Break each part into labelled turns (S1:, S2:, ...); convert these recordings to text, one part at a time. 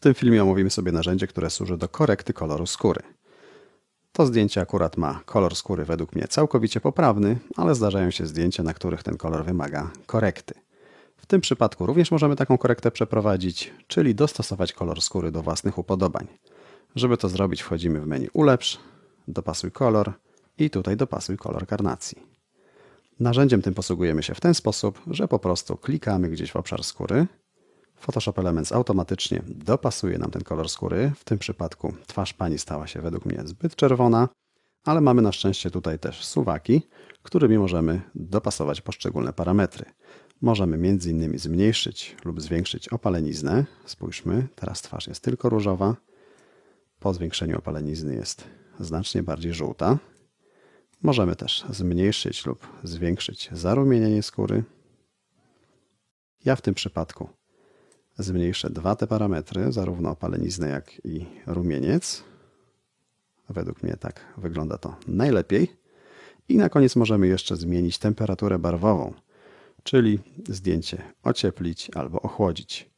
S1: tym filmie omówimy sobie narzędzie, które służy do korekty koloru skóry. To zdjęcie akurat ma kolor skóry według mnie całkowicie poprawny, ale zdarzają się zdjęcia, na których ten kolor wymaga korekty. W tym przypadku również możemy taką korektę przeprowadzić, czyli dostosować kolor skóry do własnych upodobań. Żeby to zrobić wchodzimy w menu Ulepsz, Dopasuj kolor i tutaj dopasuj kolor karnacji. Narzędziem tym posługujemy się w ten sposób, że po prostu klikamy gdzieś w obszar skóry. Photoshop Elements automatycznie dopasuje nam ten kolor skóry. W tym przypadku twarz pani stała się według mnie zbyt czerwona, ale mamy na szczęście tutaj też suwaki, którymi możemy dopasować poszczególne parametry. Możemy m.in. zmniejszyć lub zwiększyć opaleniznę. Spójrzmy, teraz twarz jest tylko różowa. Po zwiększeniu opalenizny jest znacznie bardziej żółta. Możemy też zmniejszyć lub zwiększyć zarumienienie skóry. Ja w tym przypadku zmniejszę dwa te parametry, zarówno opaleniznę jak i rumieniec. Według mnie tak wygląda to najlepiej. I na koniec możemy jeszcze zmienić temperaturę barwową, czyli zdjęcie ocieplić albo ochłodzić.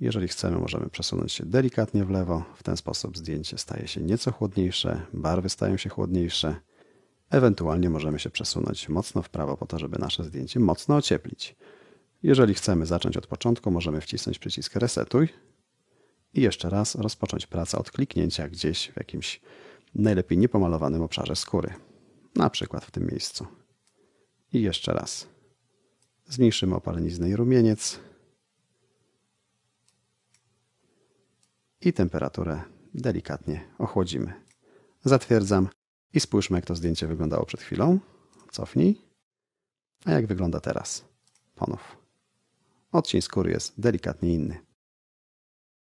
S1: Jeżeli chcemy, możemy przesunąć się delikatnie w lewo. W ten sposób zdjęcie staje się nieco chłodniejsze, barwy stają się chłodniejsze. Ewentualnie możemy się przesunąć mocno w prawo po to, żeby nasze zdjęcie mocno ocieplić. Jeżeli chcemy zacząć od początku, możemy wcisnąć przycisk Resetuj i jeszcze raz rozpocząć pracę od kliknięcia gdzieś w jakimś najlepiej niepomalowanym obszarze skóry. Na przykład w tym miejscu. I jeszcze raz. Zmniejszymy opaleniznę i rumieniec. I temperaturę delikatnie ochłodzimy. Zatwierdzam i spójrzmy, jak to zdjęcie wyglądało przed chwilą. Cofnij. A jak wygląda teraz? Ponów. Odcień skóry jest delikatnie inny.